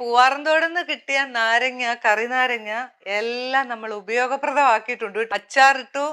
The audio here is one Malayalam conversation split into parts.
പൂവാറന്തോടുന്ന് കിട്ടിയ നാരങ്ങ കറി നാരങ്ങ എല്ലാം നമ്മൾ ഉപയോഗപ്രദമാക്കിയിട്ടുണ്ട്. അച്ചാറിട്ടു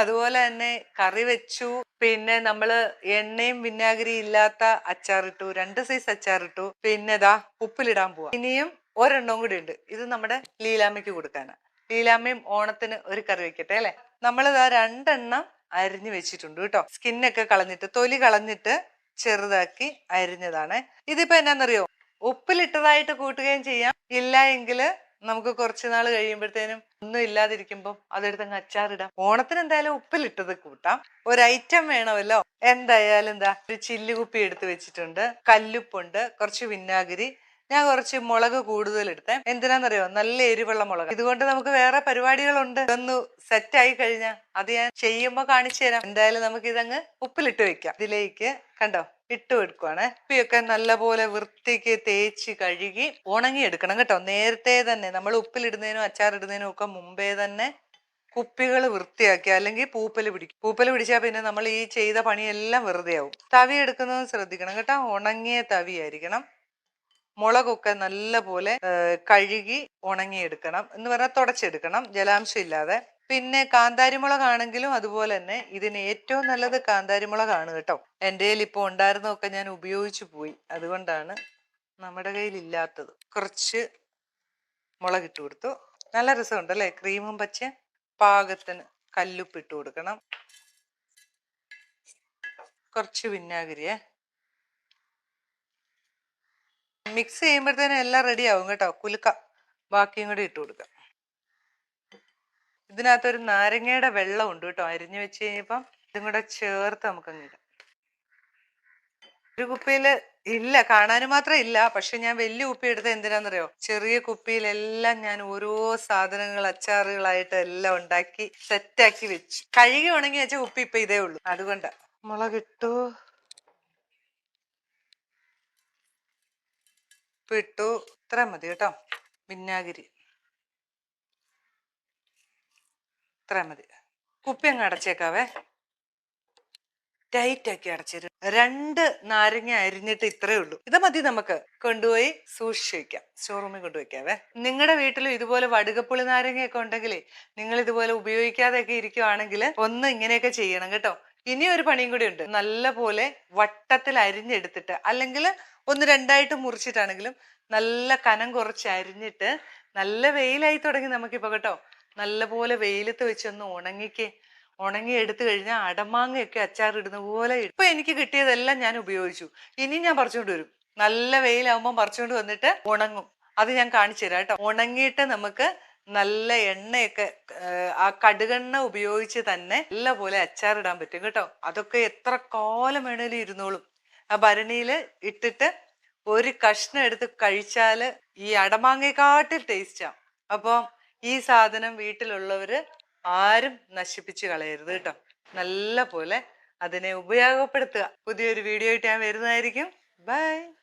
അതുപോലെ തന്നെ കറി വെച്ചു. പിന്നെ നമ്മൾ എണ്ണയും വിനാഗിരി ഇല്ലാത്ത അച്ചാറിട്ടു രണ്ട് സൈസ് അച്ചാറിട്ടു. പിന്നെ ഇതാ ഉപ്പിലിടാൻ പോവാ. ഇനിയും ഒരെണ്ണം കൂടി ഉണ്ട്. ഇത് നമ്മുടെ ലീലാമ്മയ്ക്ക് കൊടുക്കാനാ. ലീലാമ്മയും ഓണത്തിന് ഒരു കറി വെക്കട്ടെ അല്ലെ? നമ്മളിതാ രണ്ടെണ്ണം അരിഞ്ഞു വെച്ചിട്ടുണ്ട് കേട്ടോ. സ്കിന്നൊക്കെ കളഞ്ഞിട്ട് തൊലി കളഞ്ഞിട്ട് ചെറുതാക്കി അരിഞ്ഞതാണ്. ഇതിപ്പോ എന്നാന്നറിയോ? ഉപ്പിലിട്ടതായിട്ട് കൂട്ടുകയും ചെയ്യാം. ഇല്ല എങ്കിൽ നമുക്ക് കുറച്ച് നാൾ കഴിയുമ്പോഴത്തേനും ഒന്നും ഇല്ലാതിരിക്കുമ്പോൾ അതെടുത്ത് അച്ചാറിടാം. ഓണത്തിന് എന്തായാലും ഉപ്പിലിട്ടത് കൂട്ടാം. ഒരു ഐറ്റം വേണമല്ലോ. എന്തായാലും എന്താ ഒരു ചില്ലുകുപ്പി എടുത്ത് വെച്ചിട്ടുണ്ട്. കല്ലുപ്പുണ്ട് കുറച്ച് വിന്നാഗിരി ഞാൻ കുറച്ച് മുളക് കൂടുതൽ എടുത്തേ എന്തിനാന്നറിയോ? നല്ല എരിവുള്ള മുളക്. ഇതുകൊണ്ട് നമുക്ക് വേറെ പരിപാടികളുണ്ട്. ഇതൊന്ന് സെറ്റ് ആയി കഴിഞ്ഞാൽ അത് ഞാൻ ചെയ്യുമ്പോൾ കാണിച്ചു തരാം എന്തായാലും നമുക്ക് ഇതങ്ങ് ഉപ്പിലിട്ട് വെക്കാം. ഇതിലേക്ക് കണ്ടോ? ഇട്ട് കൊടുക്കുവാണ്. ഉപ്പിയൊക്കെ നല്ലപോലെ വൃത്തിക്ക് തേച്ച് കഴുകി ഉണങ്ങി എടുക്കണം കേട്ടോ. നേരത്തെ തന്നെ നമ്മൾ ഉപ്പിലിടുന്നതിനും അച്ചാറിടുന്നതിനും ഒക്കെ മുമ്പേ തന്നെ കുപ്പികൾ വൃത്തിയാക്കി അല്ലെങ്കിൽ പൂപ്പൽ പിടിക്കും പൂപ്പൽ പിടിച്ചാൽ പിന്നെ നമ്മൾ ഈ ചെയ്ത പണിയെല്ലാം വെറുതെ ആവും തവി എടുക്കുന്നത് ശ്രദ്ധിക്കണം കേട്ടോ. ഉണങ്ങിയ തവി ആയിരിക്കണം മുളകൊക്കെ നല്ല പോലെ കഴുകി ഉണങ്ങിയെടുക്കണം എന്ന് പറഞ്ഞാൽ തുടച്ചെടുക്കണം. ജലാംശം ഇല്ലാതെ. പിന്നെ കാന്താരി മുളകാണെങ്കിലും അതുപോലെ തന്നെ ഇതിന് ഏറ്റവും നല്ലത് കാന്താരിമുളകാണ് കേട്ടോ. എന്റെ കയ്യിൽ ഇപ്പോൾ ഉണ്ടായിരുന്നതൊക്കെ ഞാൻ ഉപയോഗിച്ചു പോയി. അതുകൊണ്ടാണ് നമ്മുടെ കയ്യിൽ ഇല്ലാത്തത്. കുറച്ച് മുളക് ഇട്ട് കൊടുത്തു. നല്ല രസമുണ്ട് അല്ലേ? ക്രീമും പച്ച പാകത്തിന് കല്ലുപ്പ് ഇട്ട് കൊടുക്കണം. കുറച്ച് വിനാഗിരിയേ. മിക്സ് ചെയ്യുമ്പോഴത്തേനും എല്ലാം റെഡി ആവും കേട്ടോ. കുലുക്ക. ബാക്കിയും കൂടി ഇട്ട് കൊടുക്കാം. ഇതിനകത്തൊരു നാരങ്ങയുടെ വെള്ളം ഉണ്ട് കേട്ടോ. അരിഞ്ഞു വെച്ച് കഴിഞ്ഞപ്പം ഇതും കൂടെ ചേർത്ത് നമുക്കങ്ങ് ഇടാം. ഒരു കുപ്പിയിൽ ഇല്ല കാണാനും മാത്രം ഇല്ല. പക്ഷെ ഞാൻ വലിയ കുപ്പി എടുത്ത എന്തിനാന്നറിയോ? ചെറിയ കുപ്പിയിലെല്ലാം ഞാൻ ഓരോ സാധനങ്ങൾ അച്ചാറുകളായിട്ട് എല്ലാം ഉണ്ടാക്കി സെറ്റാക്കി വെച്ചു. കഴുകി ഉണങ്ങി വെച്ച കുപ്പി ഇപ്പൊ ഇതേ ഉള്ളൂ. അതുകൊണ്ടാ. മുളകിട്ടു. ഉപ്പിട്ടു. ഇത്ര മതി കേട്ടോ. വിനാഗിരി. ഇത്ര മതി. കുപ്പി അങ്ങ് അടച്ചേക്കാവേ. ടൈറ്റ് ആക്കി അടച്ചിരു. രണ്ട് നാരങ്ങ അരിഞ്ഞിട്ട് ഇത്രേ ഉള്ളൂ. ഇത് മതി നമുക്ക്. കൊണ്ടുപോയി സൂക്ഷിച്ചു വെക്കാം സ്റ്റോർ റൂമിൽ കൊണ്ടുവയ്ക്കാവേ. നിങ്ങളുടെ വീട്ടിലും ഇതുപോലെ വടുകപ്പുളി നാരങ്ങയൊക്കെ ഉണ്ടെങ്കിലേ നിങ്ങൾ ഇതുപോലെ ഉപയോഗിക്കാതെയൊക്കെ ഇരിക്കുവാണെങ്കിൽ ഒന്ന് ഇങ്ങനെയൊക്കെ ചെയ്യണം കേട്ടോ. ഇനി ഒരു പണിയും കൂടി ഉണ്ട്. നല്ല പോലെ വട്ടത്തിൽ അരിഞ്ഞെടുത്തിട്ട് അല്ലെങ്കിൽ ഒന്ന് രണ്ടായിട്ട് മുറിച്ചിട്ടാണെങ്കിലും നല്ല കനം കുറച്ച് അരിഞ്ഞിട്ട് നല്ല വെയിലായി തുടങ്ങി നമുക്കിപ്പോ കേട്ടോ. നല്ല പോലെ വെയിലത്ത് വെച്ചൊന്ന് ഉണങ്ങിക്കേ. ഉണങ്ങി എടുത്തു കഴിഞ്ഞാൽ അടമാങ്ങയൊക്കെ അച്ചാറിടുന്ന പോലെ. ഇപ്പൊ എനിക്ക് കിട്ടിയതെല്ലാം ഞാൻ ഉപയോഗിച്ചു. ഇനി ഞാൻ പറിച്ചുകൊണ്ട് വരും. നല്ല വെയിലാവുമ്പോൾ പറിച്ചുകൊണ്ട് വന്നിട്ട് ഉണങ്ങും. അത് ഞാൻ കാണിച്ചു തരാം കേട്ടോ. ഉണങ്ങിയിട്ട് നമുക്ക് നല്ല എണ്ണയൊക്കെ ആ കടുകെണ്ണ ഉപയോഗിച്ച് തന്നെ നല്ല പോലെ അച്ചാറിടാൻ പറ്റും കേട്ടോ. അതൊക്കെ എത്ര കാലം വേണേലും ഇരുന്നോളും. ആ ഭരണിയിൽ ഇട്ടിട്ട് ഒരു കഷ്ണം എടുത്ത് കഴിച്ചാൽ ഈ അടമാങ്ങയെക്കാട്ടിൽ ടേസ്റ്റാ അപ്പം ഈ സാധനം വീട്ടിലുള്ളവർ ആരും നശിപ്പിച്ച് കളയരുത് കേട്ടോ. നല്ല പോലെ അതിനെ ഉപയോഗപ്പെടുത്തുക. പുതിയൊരു വീഡിയോ ആയിട്ട് ഞാൻ വരുന്നതായിരിക്കും. ബൈ.